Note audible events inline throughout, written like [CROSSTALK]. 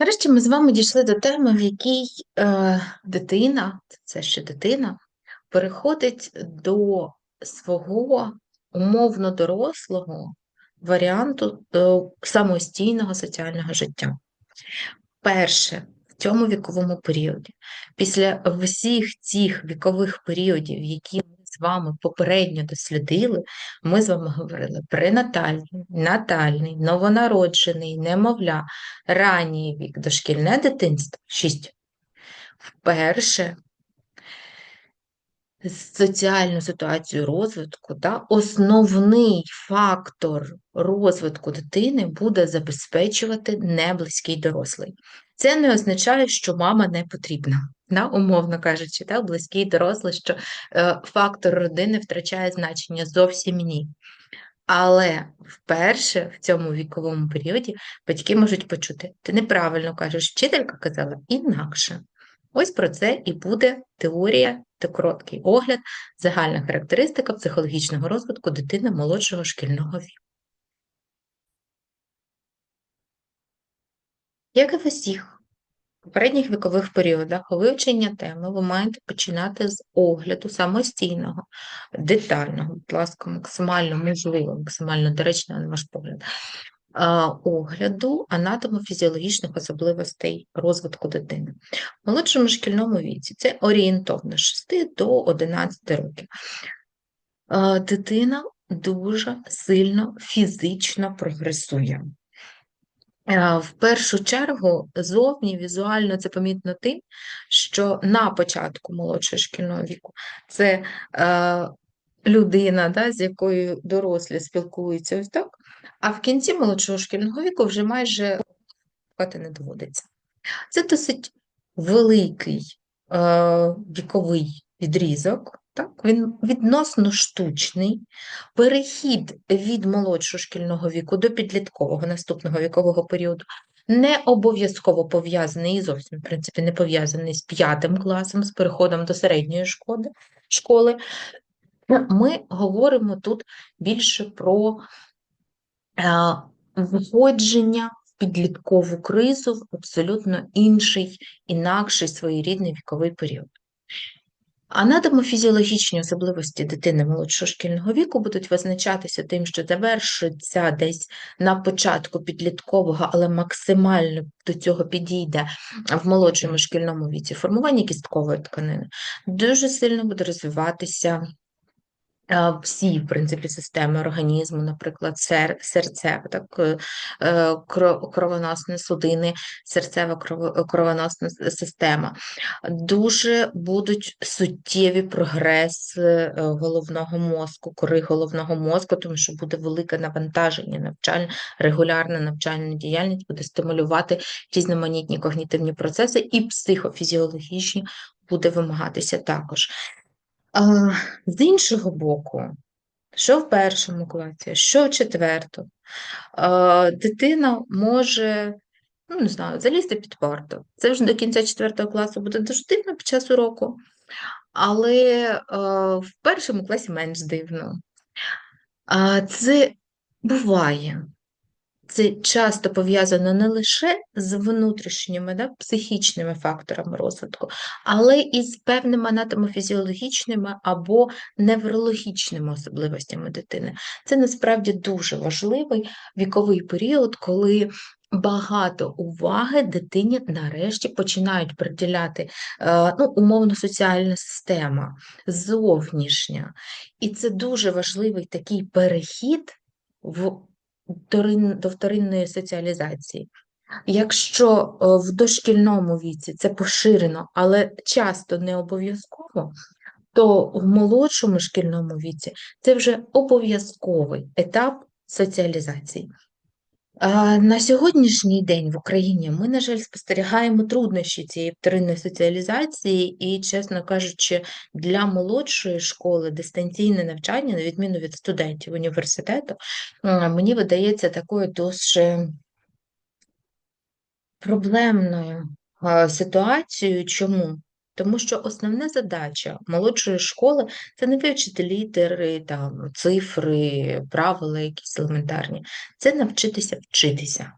Нарешті ми з вами дійшли до теми, в якій е, дитина, це ще дитина, переходить до свого умовно дорослого варіанту е, самостійного соціального життя. Перше, в цьому віковому періоді, після всіх цих вікових періодів, які ми з вами попередньо дослідили, ми з вами говорили пренатальний, натальний, новонароджений, немовля, ранній вік, дошкільне дитинство 6. Вперше соціальну ситуацію розвитку, та, основний фактор розвитку дитини буде забезпечувати неблизький дорослий. Це не означає, що мама не потрібна, да, умовно кажучи, та, близький дорослий, що е, фактор родини втрачає значення зовсім ні. Але вперше в цьому віковому періоді батьки можуть почути, ти неправильно кажеш, вчителька казала інакше. Ось про це і буде теорія та короткий огляд, загальна характеристика психологічного розвитку дитини молодшого шкільного віку. Як і в усіх попередніх вікових періодах вивчення теми ви маєте починати з огляду самостійного, детального, будь ласка, максимально можливо, максимально доречного, на ваш погляд, огляду анатомо-фізіологічних особливостей розвитку дитини. В молодшому шкільному віці це орієнтовно 6 до 11 років. Дитина дуже сильно фізично прогресує. В першу чергу, зовні візуально це помітно тим, що на початку молодшого шкільного віку це е, людина, да, з якою дорослі спілкуються ось так, а в кінці молодшого шкільного віку вже майже не доводиться. Це досить великий е, віковий відрізок, так? він відносно штучний. Перехід від молодшого шкільного віку до підліткового наступного вікового періоду не обов'язково пов'язаний і зовсім, в принципі, не пов'язаний з п'ятим класом, з переходом до середньої школи. школи. Ми говоримо тут більше про Е, входження в підліткову кризу в абсолютно інший, інакший своєрідний віковий період. Анатомофізіологічні особливості дитини молодшого шкільного віку будуть визначатися тим, що завершиться десь на початку підліткового, але максимально до цього підійде в молодшому шкільному віці формування кісткової тканини. Дуже сильно буде розвиватися всі, в принципі, системи організму, наприклад, сер, серцева, так, е, е, кровоносні судини, серцева кровоносна система. Дуже будуть суттєві прогрес е, головного мозку, кори головного мозку, тому що буде велике навантаження, навчальне, регулярна навчальна діяльність буде стимулювати різноманітні когнітивні процеси і психофізіологічні буде вимагатися також. З іншого боку, що в першому класі, що в четвертому, дитина може, ну, не знаю, залізти під парту. Це вже до кінця четвертого класу буде дуже дивно під час уроку, але в першому класі менш дивно. Це буває. Це часто пов'язано не лише з внутрішніми да, психічними факторами розвитку, але і з певними анатомофізіологічними або неврологічними особливостями дитини. Це насправді дуже важливий віковий період, коли багато уваги дитині нарешті починають приділяти е, ну, умовно соціальна система, зовнішня. І це дуже важливий такий перехід в до вторинної соціалізації. Якщо е, в дошкільному віці це поширено, але часто не обов'язково, то в молодшому шкільному віці це вже обов'язковий етап соціалізації. На сьогоднішній день в Україні ми, на жаль, спостерігаємо труднощі цієї вторинної соціалізації, і, чесно кажучи, для молодшої школи дистанційне навчання, на відміну від студентів університету, мені видається такою дуже проблемною ситуацією. Чому? Тому що основна задача молодшої школи це не вивчити літери, там, цифри, правила якісь елементарні, це навчитися вчитися.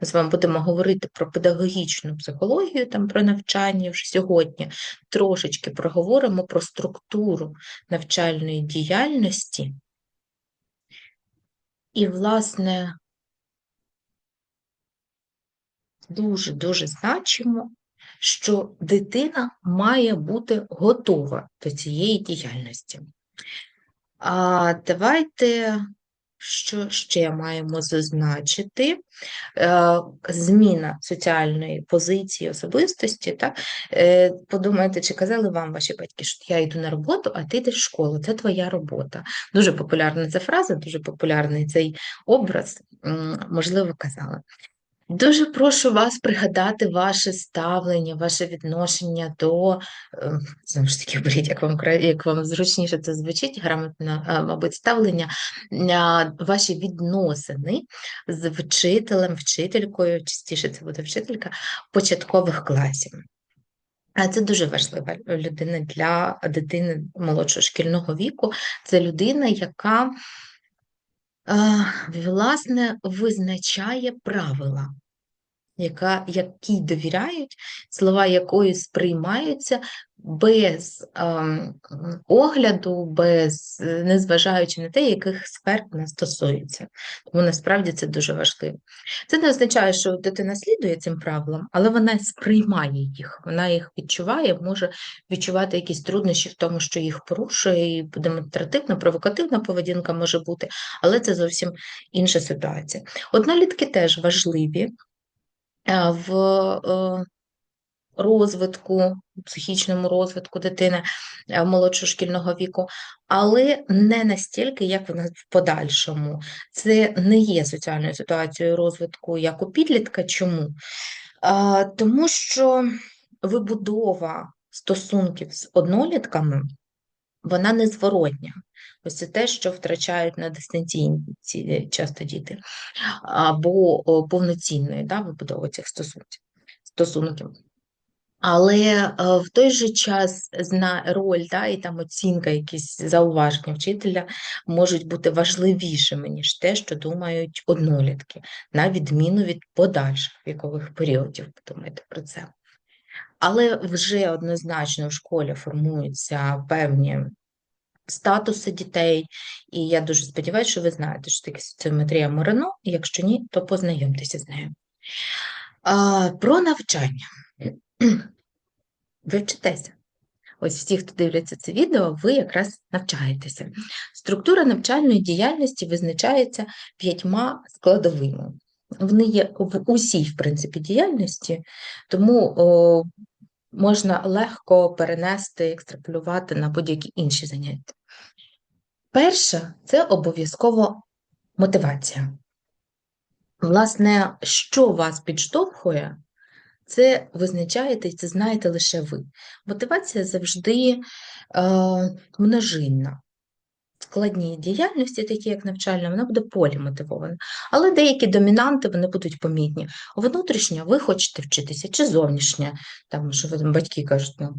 Ми з вами будемо говорити про педагогічну психологію, там про навчання вже сьогодні. Трошечки проговоримо про структуру навчальної діяльності. І, власне, дуже-дуже значимо, що дитина має бути готова до цієї діяльності. А давайте що ще маємо зазначити? Е, зміна соціальної позиції особистості. Так? Е, подумайте, чи казали вам ваші батьки, що я йду на роботу, а ти йдеш в школу, це твоя робота. Дуже популярна ця фраза, дуже популярний цей образ, можливо, казали. Дуже прошу вас пригадати ваше ставлення, ваше відношення до ем, знову ж таки, [LAUGHS] беріть, як вам як вам зручніше це звучить, грамотно, мабуть, ставлення, ваші відносини з вчителем, вчителькою, частіше це буде вчителька початкових класів. А це дуже важлива людина для дитини молодшого шкільного віку. Це людина, яка власне визначає правила яка, якій довіряють, слова якої сприймаються без ем, огляду, без, незважаючи на те, яких сфер вона стосується. Тому насправді це дуже важливо. Це не означає, що дитина слідує цим правилам, але вона сприймає їх, вона їх відчуває, може відчувати якісь труднощі в тому, що їх порушує, і демонстративна, провокативна поведінка може бути, але це зовсім інша ситуація. Однолітки теж важливі. Е, в е, розвитку, психічному розвитку дитини е, молодшого шкільного віку, але не настільки, як вона в подальшому. Це не є соціальною ситуацією розвитку як у підлітка. Чому? Тому що вибудова стосунків з однолітками вона незворотня. Ось це те, що втрачають на дистанційні часто діти, або повноцінної да, вибудови цих стосунків. Але е, в той же час зна роль да, і там оцінка, якісь зауваження вчителя можуть бути важливішими, ніж те, що думають однолітки, на відміну від подальших вікових періодів. Подумайте про це. Але вже однозначно в школі формуються певні статуси дітей, і я дуже сподіваюся, що ви знаєте, що таке соціометрія Морено, якщо ні, то познайомтеся з нею. А, Про навчання. [CLEARS THROAT] Ви вчитеся. Ось всі, хто дивляться це відео, ви якраз навчаєтеся. Структура навчальної діяльності визначається п'ятьма складовими. Вони є в усій, в принципі, діяльності, тому о, можна легко перенести, екстраполювати на будь-які інші заняття. Перше це обов'язково мотивація. Власне, що вас підштовхує, це визначаєте і це знаєте лише ви. Мотивація завжди е, множинна складній діяльності, такі як навчальна, вона буде полімотивована. Але деякі домінанти вони будуть помітні. Внутрішня, ви хочете вчитися, чи зовнішня, там, що ви там батьки кажуть, ну,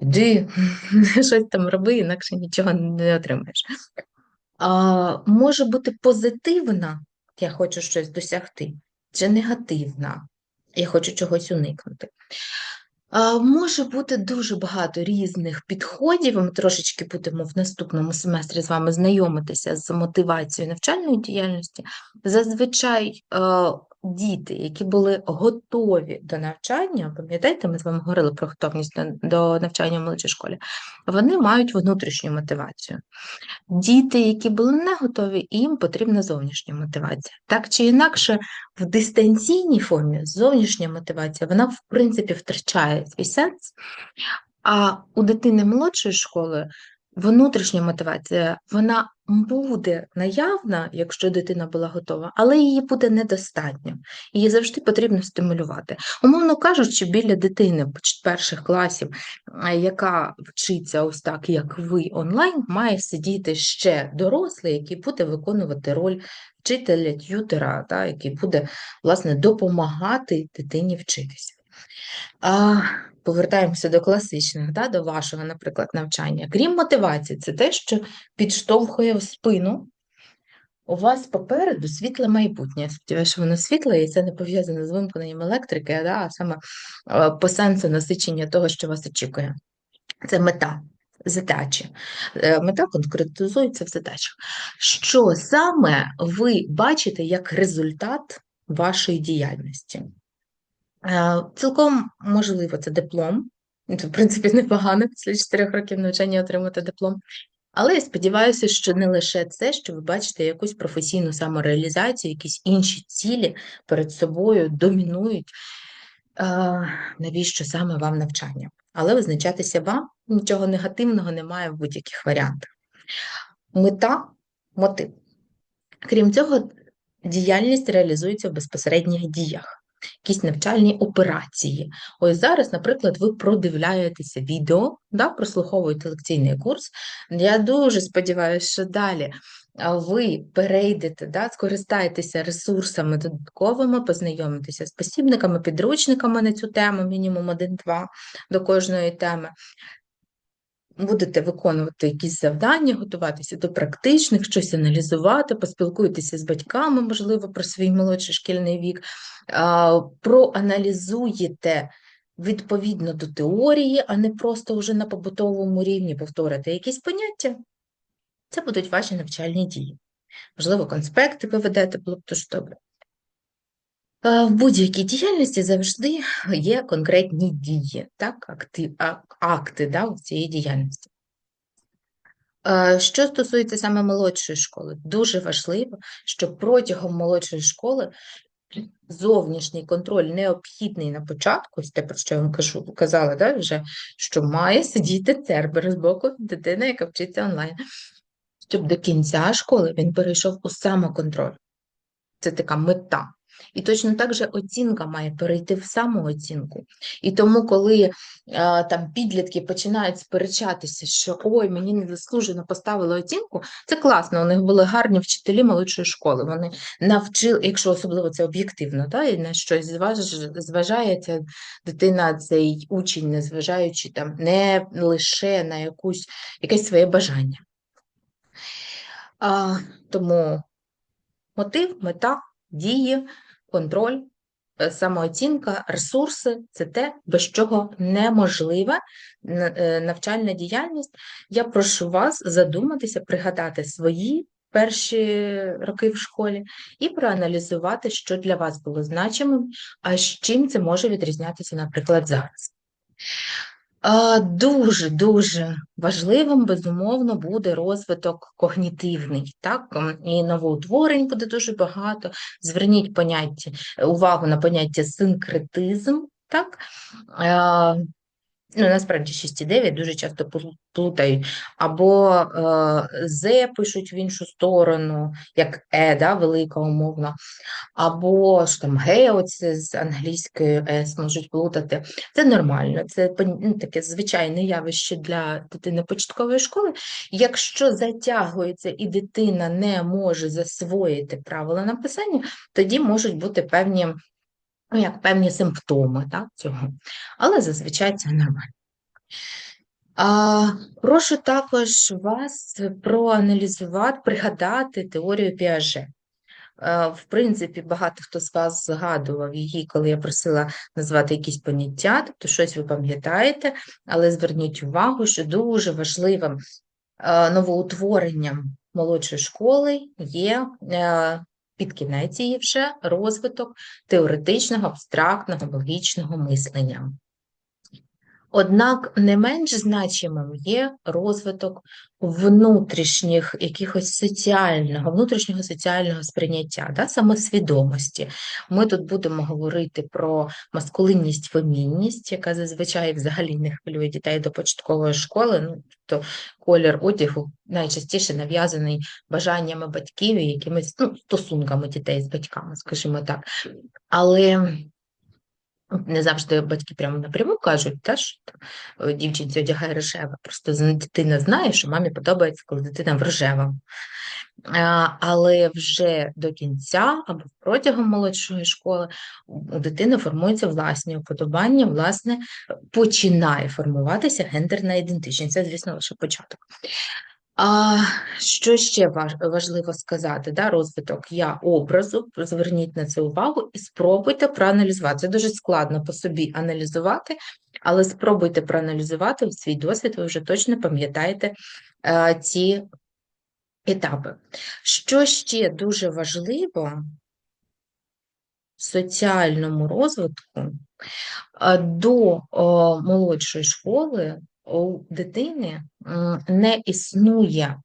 іди, [LAUGHS] щось там роби, інакше нічого не отримаєш. А, Може бути позитивна, я хочу щось досягти, чи негативна, я хочу чогось уникнути. Може бути дуже багато різних підходів. Ми трошечки будемо в наступному семестрі з вами знайомитися з мотивацією навчальної діяльності. Зазвичай е, діти, які були готові до навчання, пам'ятаєте, ми з вами говорили про готовність до навчання в молодшій школі, вони мають внутрішню мотивацію. Діти, які були не готові, їм потрібна зовнішня мотивація. Так чи інакше, в дистанційній формі зовнішня мотивація, вона, в принципі, втрачає свій сенс. А у дитини молодшої школи внутрішня мотивація, вона буде наявна, якщо дитина була готова, але її буде недостатньо. Її завжди потрібно стимулювати. Умовно кажучи, біля дитини перших класів, яка вчиться ось так, як ви онлайн, має сидіти ще дорослий, який буде виконувати роль вчителя, т'ютера, який буде власне допомагати дитині вчитися. А, повертаємося до класичних, да, до вашого, наприклад, навчання. Крім мотивації, це те, що підштовхує в спину. У вас попереду світле майбутнє. Я сподіваюся, що воно світле, і це не пов'язано з вимкненням електрики, да, а саме по сенсу насичення того, що вас очікує. Це мета, задачі. Е, Мета конкретизується в задачах. Що саме ви бачите як результат вашої діяльності? Е, Цілком можливо, це диплом. Це, в принципі, [LAUGHS] непогано після 4 років навчання отримати диплом. Але я сподіваюся, що не лише це, що ви бачите якусь професійну самореалізацію, якісь інші цілі перед собою домінують, е, навіщо саме вам навчання. Але визначатися вам нічого негативного немає в будь-яких варіантах. Мета мотив. Крім цього, діяльність реалізується в безпосередніх діях якісь навчальні операції. Ось зараз, наприклад, ви продивляєтеся відео, да, прослуховуєте лекційний курс. Я дуже сподіваюся, що далі ви перейдете, да, скористаєтеся ресурсами додатковими, познайомитеся з посібниками, підручниками на цю тему, мінімум один-два до кожної теми будете виконувати якісь завдання, готуватися до практичних, щось аналізувати, поспілкуйтеся з батьками, можливо, про свій молодший шкільний вік, проаналізуєте відповідно до теорії, а не просто вже на побутовому рівні повторити якісь поняття. Це будуть ваші навчальні дії. Можливо, конспекти ви ведете, було б дуже добре. В будь-якій діяльності завжди є конкретні дії, так, акти, акти да, цієї діяльності. Що стосується саме молодшої школи, дуже важливо, що протягом молодшої школи зовнішній контроль необхідний на початку, те, про що я вам кажу, казала, да, вже, що має сидіти цербер з боку дитини, яка вчиться онлайн, щоб до кінця школи він перейшов у самоконтроль. Це така мета. І точно так же оцінка має перейти в самооцінку. І тому, коли а, там підлітки починають сперечатися, що ой, мені незаслужено поставили оцінку, це класно. У них були гарні вчителі молодшої школи. Вони навчили, якщо особливо це об'єктивно, та, і на щось зважає ця дитина, цей учень, незважаючи там не лише на якусь якесь своє бажання. А, Тому мотив, мета, дії контроль, е, самооцінка, ресурси це те, без чого неможлива е, навчальна діяльність. Я прошу вас задуматися, пригадати свої перші роки в школі і проаналізувати, що для вас було значимим, а з чим це може відрізнятися, наприклад, зараз. Дуже-дуже важливим, безумовно, буде розвиток когнітивний, так? І новоутворень буде дуже багато. Зверніть поняття, увагу на поняття синкретизм, так? Ну, насправді 6,9 дуже часто плутають. Або е, З пишуть в іншу сторону, як Е, да, велика умовно, або ж там Г, оце з англійською С можуть плутати. Це нормально, це ну, таке звичайне явище для дитини початкової школи. Якщо затягується і дитина не може засвоїти правила написання, тоді можуть бути певні ну, як певні симптоми так, цього. Але зазвичай це нормально. А, Прошу також вас проаналізувати, пригадати теорію Піаже. В принципі, багато хто з вас згадував її, коли я просила назвати якісь поняття, тобто щось ви пам'ятаєте, але зверніть увагу, що дуже важливим новоутворенням молодшої школи є під кінець її вже розвиток теоретичного, абстрактного, логічного мислення. Однак не менш значимим є розвиток внутрішніх якихось соціального, внутрішнього соціального сприйняття, да, самосвідомості. Ми тут будемо говорити про маскулинність, фемінність, яка зазвичай взагалі не хвилює дітей до початкової школи. Ну, тобто колір одягу найчастіше нав'язаний бажаннями батьків і якимись ну, стосунками дітей з батьками, скажімо так. Але не завжди батьки прямо напряму кажуть, та, що дівчинці одягає рожеве. Просто дитина знає, що мамі подобається, коли дитина в рожевому. Але вже до кінця або протягом молодшої школи у дитини формуються власні уподобання, власне, починає формуватися гендерна ідентичність. Це, звісно, лише початок. А що ще важливо сказати? Да, Розвиток я образу, зверніть на це увагу і спробуйте проаналізувати. Це дуже складно по собі аналізувати, але спробуйте проаналізувати свій досвід, ви вже точно пам'ятаєте е, ці етапи. Що ще дуже важливо в соціальному розвитку е, до молодшої школи у дитини не існує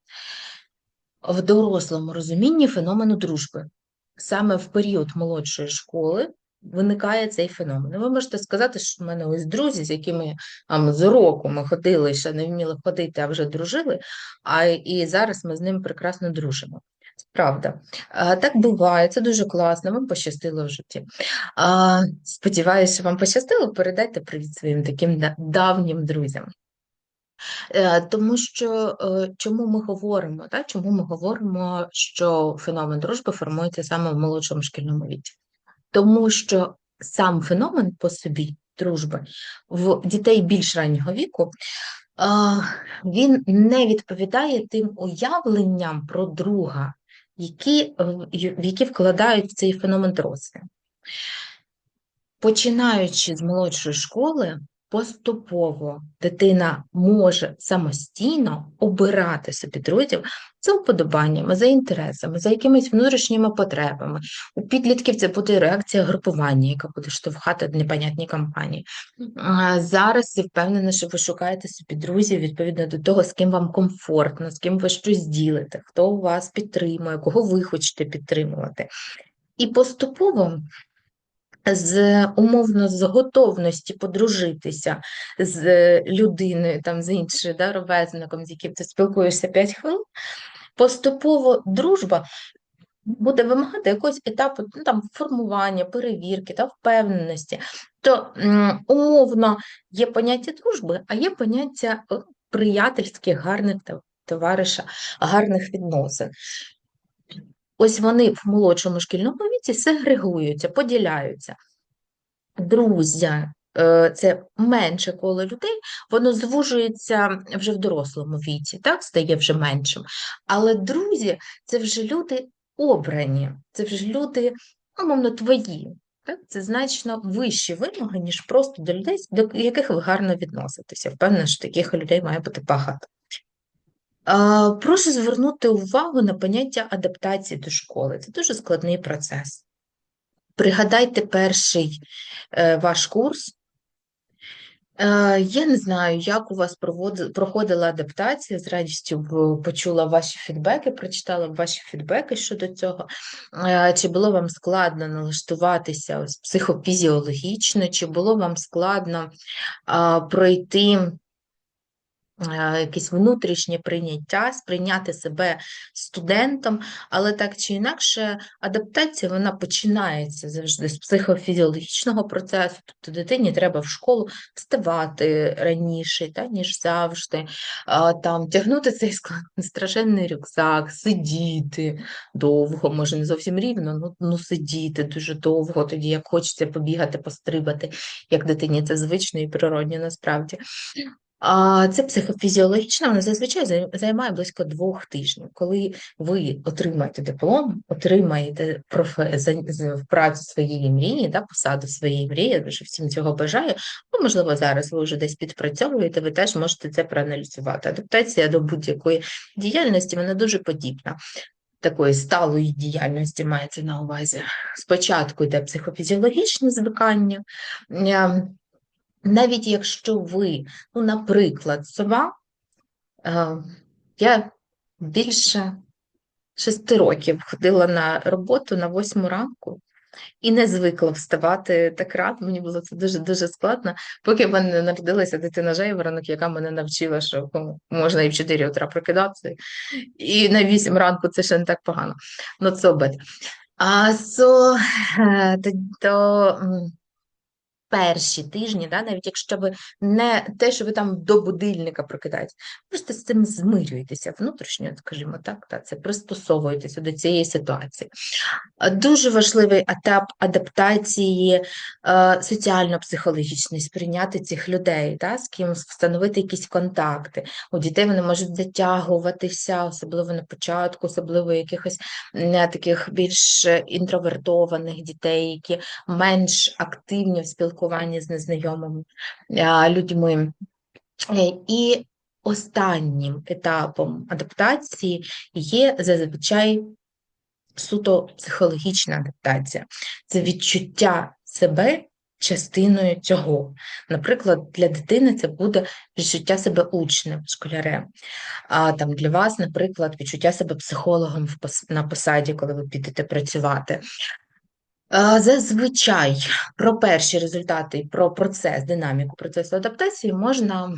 в дорослому розумінні феномену дружби. Саме в період молодшої школи виникає цей феномен. Ви можете сказати, що в мене ось друзі, з якими там, з року ми ходили, ще не вміли ходити, а вже дружили, а і зараз ми з ними прекрасно дружимо. Правда, так буває, це дуже класно, вам пощастило в житті. Сподіваюся, вам пощастило, передайте привіт своїм таким давнім друзям. Е, тому що е, чому ми говоримо? Так? Чому ми говоримо, що феномен дружби формується саме в молодшому шкільному віці? Тому що сам феномен по собі дружби в дітей більш раннього віку. Він не відповідає тим уявленням про друга, які, в які вкладають цей феномен дорослі. Починаючи з молодшої школи, поступово дитина може самостійно обирати собі друзів за уподобаннями, за інтересами, за якимись внутрішніми потребами. У підлітків це буде реакція групування, яка буде штовхати непонятні кампанії. Зараз я впевнена, що ви шукаєте собі друзів відповідно до того, з ким вам комфортно, з ким ви щось ділите, хто вас підтримує, кого ви хочете підтримувати. І поступово з умовно з готовності подружитися з людиною, там з іншою да, ровесником, з яким ти спілкуєшся 5 хвилин, поступово дружба буде вимагати якогось етапу ну, там, формування, перевірки та впевненості. То умовно є поняття дружби, а є поняття е, приятельських, гарних товариша, гарних відносин. Ось вони в молодшому шкільному віці сегрегуються, поділяються. Друзі, е, це менше коло людей, воно звужується вже в дорослому віці, так, стає вже меншим. Але друзі це вже люди обрані, це вже люди, умовно, твої. Так? Це значно вищі вимоги, ніж просто до людей, до яких ви гарно відноситеся. Впевнена, що таких людей має бути багато. Прошу звернути увагу на поняття адаптації до школи. Це дуже складний процес. Пригадайте перший е, ваш курс. Е, я не знаю, як у вас проходила адаптація, з радістю почула ваші фідбеки, прочитала ваші фідбеки щодо цього. Е, чи було вам складно налаштуватися психофізіологічно, чи було вам складно пройти якесь внутрішнє прийняття, сприйняти себе студентом, але так чи інакше, адаптація вона починається завжди з психофізіологічного процесу, тобто дитині треба в школу вставати раніше, та, ніж завжди, там тягнути цей [LAUGHS] страшенний рюкзак, сидіти довго, може не зовсім рівно, ну, ну сидіти дуже довго, тоді як хочеться побігати, пострибати, як дитині це звично і природньо насправді. А це психофізіологічно, вона зазвичай займає близько двох тижнів. Коли ви отримаєте диплом, отримаєте профе... працю своєї мрії, да, посаду своєї мрії, я дуже всім цього бажаю. Ну, можливо, зараз ви вже десь підпрацьовуєте, ви теж можете це проаналізувати. Адаптація до будь-якої діяльності вона дуже подібна. Такої сталої діяльності мається на увазі. Спочатку йде психофізіологічне звикання. Навіть якщо ви, ну, наприклад, сова, е, я більше шести років ходила на роботу на восьму ранку і не звикла вставати так рано, мені було це дуже-дуже складно, поки в мене народилася дитина Жайворонок, яка мене навчила, що ну, можна і в 4 утра прокидатися, і на 8 ранку це ще не так погано. Ну, це обид. А so, то, то перші тижні, да, навіть якщо ви не те, що ви там до будильника прокидаєтесь, просто з цим змирюєтеся внутрішньо, скажімо так, та, це пристосовуєтеся до цієї ситуації. Дуже важливий етап адаптації е, соціально-психологічний, сприйняти цих людей, да, з ким встановити якісь контакти. У дітей вони можуть затягуватися, особливо на початку, особливо якихось таких більш інтровертованих дітей, які менш активні в спілкуванні з незнайомими е, людьми. Е, і останнім етапом адаптації є зазвичай суто психологічна адаптація, це відчуття себе частиною цього. Наприклад, для дитини це буде відчуття себе учнем, школярем. А там для вас, наприклад, відчуття себе психологом на посаді, коли ви підете працювати. Зазвичай про перші результати, про процес, динаміку процесу адаптації можна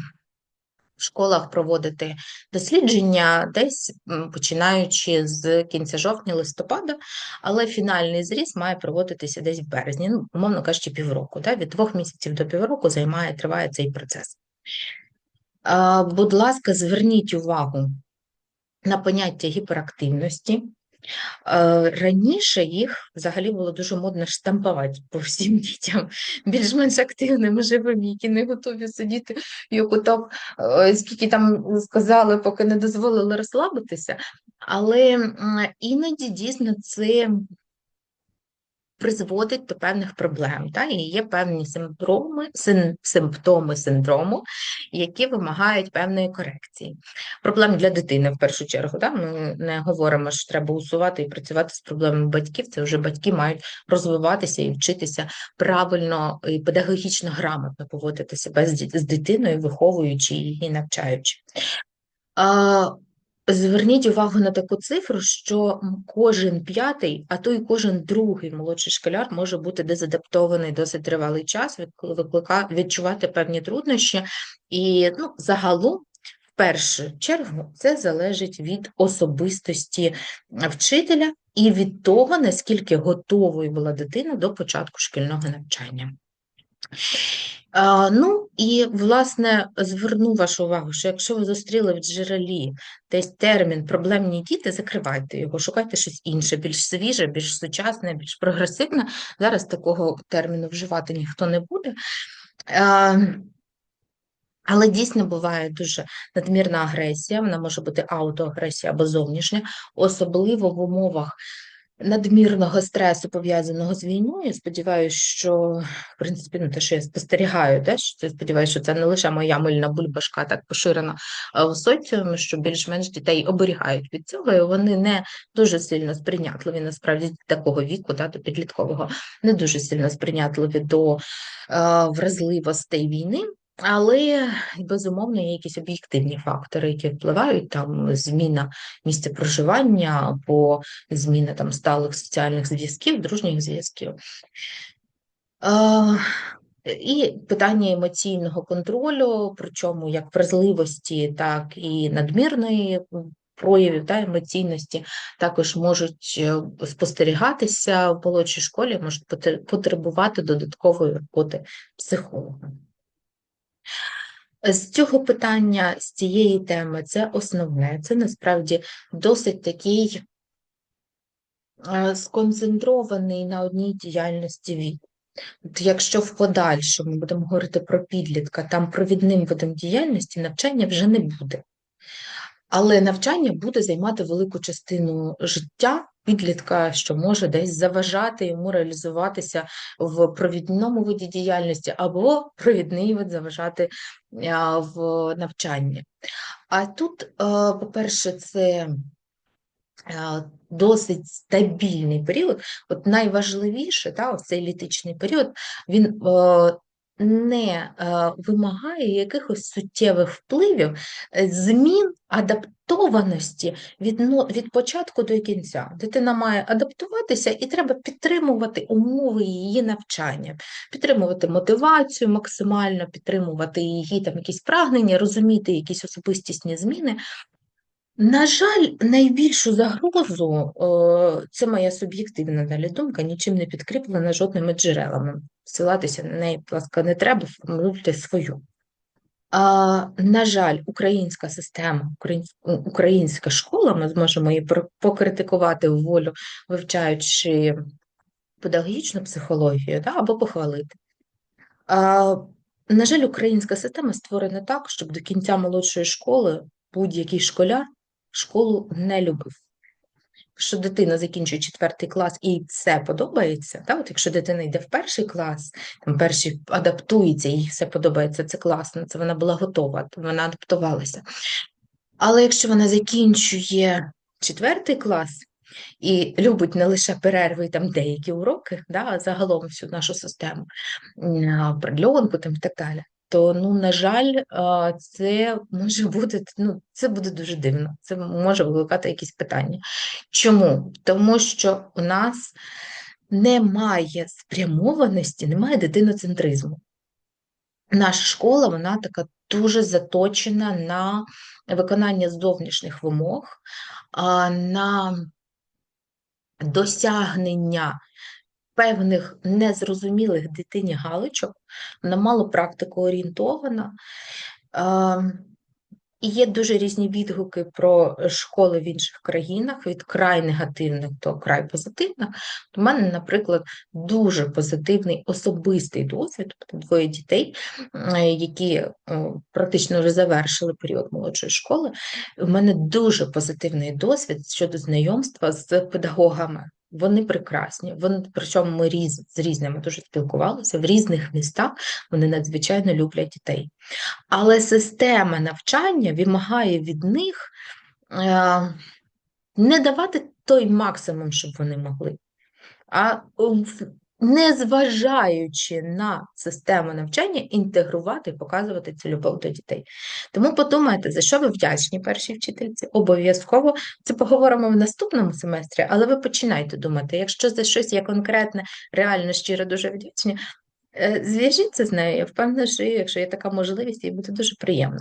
в школах проводити дослідження десь починаючи з кінця жовтня-листопада, але фінальний зріз має проводитися десь в березні, ну, умовно кажучи, півроку. Да? Від двох місяців до півроку займає, триває цей процес. Будь ласка, зверніть увагу на поняття гіперактивності. Е, раніше їх взагалі було дуже модно штампувати по всім [LAUGHS] дітям, більш-менш активним, живим, які не готові сидіти, як так, е, скільки там сказали, поки не дозволили розслабитися. Але іноді дійсно це призводить до певних проблем. Та? І є певні симптоми, симптоми синдрому, які вимагають певної корекції. Проблем для дитини в першу чергу. Та? Ми не говоримо, що треба усувати і працювати з проблемами батьків. Це вже батьки мають розвиватися і вчитися правильно і педагогічно грамотно поводити себе з дитиною, виховуючи її, навчаючи. Зверніть увагу на таку цифру, що кожен п'ятий, а то й кожен другий молодший школяр може бути дезадаптований досить тривалий час, виклика, відчувати певні труднощі. І ну, загалом, в першу чергу, це залежить від особистості вчителя і від того, наскільки готовою була дитина до початку шкільного навчання. Ну і власне зверну вашу увагу, що якщо ви зустріли в джерелі десь термін проблемні діти, закривайте його, шукайте щось інше, більш свіже, більш сучасне, більш прогресивне. Зараз такого терміну вживати ніхто не буде. Але дійсно буває дуже надмірна агресія, вона може бути аутоагресія або зовнішня, особливо в умовах надмірного стресу, пов'язаного з війною. Сподіваюся, що в принципі ну, те, що я спостерігаю, те, що сподіваюся, що це не лише моя мильна бульбашка, так поширена в соціумі, що більш-менш дітей оберігають від цього, і вони не дуже сильно сприйнятливі, насправді такого віку, да, до підліткового, не дуже сильно сприйнятливі до е, вразливостей війни. Але безумовно є якісь об'єктивні фактори, які впливають там зміна місця проживання або зміна там сталих соціальних зв'язків, дружніх зв'язків. І питання емоційного контролю, причому як вразливості, так і надмірної проявів та емоційності також можуть е, спостерігатися в молодшій школі, можуть потребувати додаткової роботи психолога. З цього питання, з цієї теми, це основне, це насправді досить такий е, сконцентрований на одній діяльності. От Якщо в подальшому будемо говорити про підлітка, там провідним видом діяльності навчання вже не буде. Але навчання буде займати велику частину життя підлітка, що може десь заважати йому реалізуватися в провідному виді діяльності, або провідний вид заважати в навчанні. А тут, по-перше, це досить стабільний період. От найважливіше, та, цей літичний період, він не е, вимагає якихось суттєвих впливів, е, змін, адаптованості від від початку до кінця. Дитина має адаптуватися і треба підтримувати умови її навчання, підтримувати мотивацію максимально, підтримувати її там якісь прагнення, розуміти якісь особистісні зміни. На жаль, найбільшу загрозу, е, це моя суб'єктивна далі думка, нічим не підкріплена жодними джерелами. Ссилатися на неї, будь ласка, не треба, формулюйте свою. А, на жаль, українська система, українська школа, ми зможемо її покритикувати в волю, вивчаючи педагогічну психологію, да, або похвалити. А, на жаль, українська система створена так, щоб до кінця молодшої школи будь-який школяр школу не любив. Якщо дитина закінчує четвертий клас і все подобається, да, от якщо дитина йде в перший клас, там перший адаптується, їй все подобається, це класно, це вона була готова, вона адаптувалася. Але якщо вона закінчує четвертий клас і любить не лише перерви, там деякі уроки, да, а загалом всю нашу систему, прильонку там і так далі, то, ну, на жаль, це може бути, ну, це буде дуже дивно, це може викликати якісь питання. Чому? Тому що у нас немає спрямованості, немає дитиноцентризму. Наша школа, вона така дуже заточена на виконання зовнішніх вимог, на досягнення певних незрозумілих дитині галочок, вона мало практикоорієнтована. А, І є дуже різні відгуки про школи в інших країнах, від край негативних до край позитивних. У мене, наприклад, дуже позитивний особистий досвід, тобто двоє дітей, які е, практично вже завершили період молодшої школи. У мене дуже позитивний досвід щодо знайомства з педагогами. Вони прекрасні. Вони причому ми різ, з різними дуже спілкувалися в різних містах. Вони надзвичайно люблять дітей. Але система навчання вимагає від них е, не давати той максимум, щоб вони могли, а незважаючи на систему навчання, інтегрувати і показувати цю любов до дітей. Тому подумайте, за що ви вдячні першій вчительці. Обов'язково це поговоримо в наступному семестрі, але ви починайте думати, якщо за щось є конкретне, реально щиро дуже вдячні, Е, Зв'яжіться з нею, я впевнена, що якщо є така можливість, їй буде дуже приємно.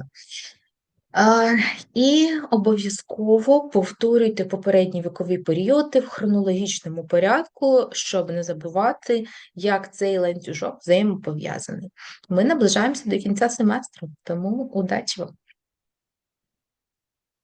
А, І обов'язково повторюйте попередні вікові періоди в хронологічному порядку, щоб не забувати, як цей ланцюжок взаємопов'язаний. Ми наближаємося до кінця семестру, тому удачі вам!